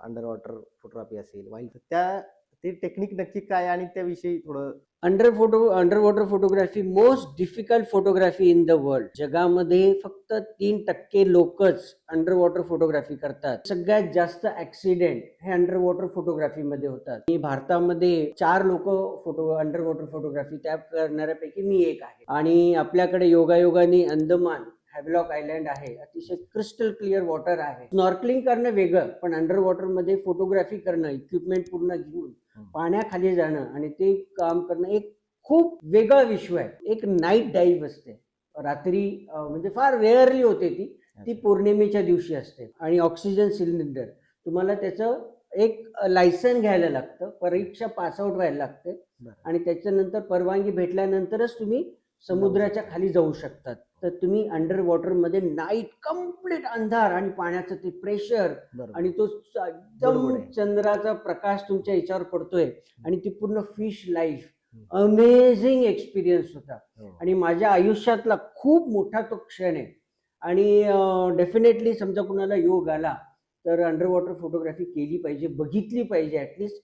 Under water photography असेल वाईल त्या ते टेक्निक नक्की काय आणि त्याविषयी थोडं under photo under water photography most difficult photography in the world जगामध्ये फक्त तीन टक्के लोकच अंडर वॉटर फोटोग्राफी करतात. सगळ्यात जास्त ऍक्सिडेंट हे अंडर वॉटर फोटोग्राफी मध्ये होतात. आणि भारतामध्ये चार लोक फोटो अंडर वॉटर फोटोग्राफी त्या करणाऱ्यापैकी मी एक आहे. आणि आपल्याकडे योगायोगाने अंदमान हॅवलॉक आयलँड आहे. अतिशय क्रिस्टल क्लिअर वॉटर आहे. स्नॉर्कलिंग करणं वेगळं पण अंडर वॉटरमध्ये फोटोग्राफी करणं इक्विपमेंट पूर्ण घेऊन पाण्याखाली जाणं आणि ते काम करणं एक खूप वेगळं विश्व आहे. एक नाईट डाईव्ह असते. रात्री म्हणजे फार रेअरली होते ती. ती पौर्णिमेच्या दिवशी असते. आणि ऑक्सिजन सिलेंडर तुम्हाला त्याचं एक लायसन घ्यायला लागतं परीक्षा पासआउट व्हायला लागते. आणि त्याच्यानंतर परवानगी भेटल्यानंतरच तुम्ही समुद्राच्या खाली जाऊ शकतात. तर तुम्ही अंडर वॉटरमध्ये नाईट कंप्लीट अंधार आणि पाण्याचं ते प्रेशर आणि तो एकदम. चंद्राचा प्रकाश तुमच्या याच्यावर पडतोय आणि ती पूर्ण फिश लाईफ अमेझिंग एक्सपिरियन्स होता. हो. आणि माझ्या आयुष्यातला खूप मोठा तो क्षण आहे. आणि डेफिनेटली समजा कुणाला योग आला तर अंडर वॉटर फोटोग्राफी केली पाहिजे बघितली पाहिजे ऍटलिस्ट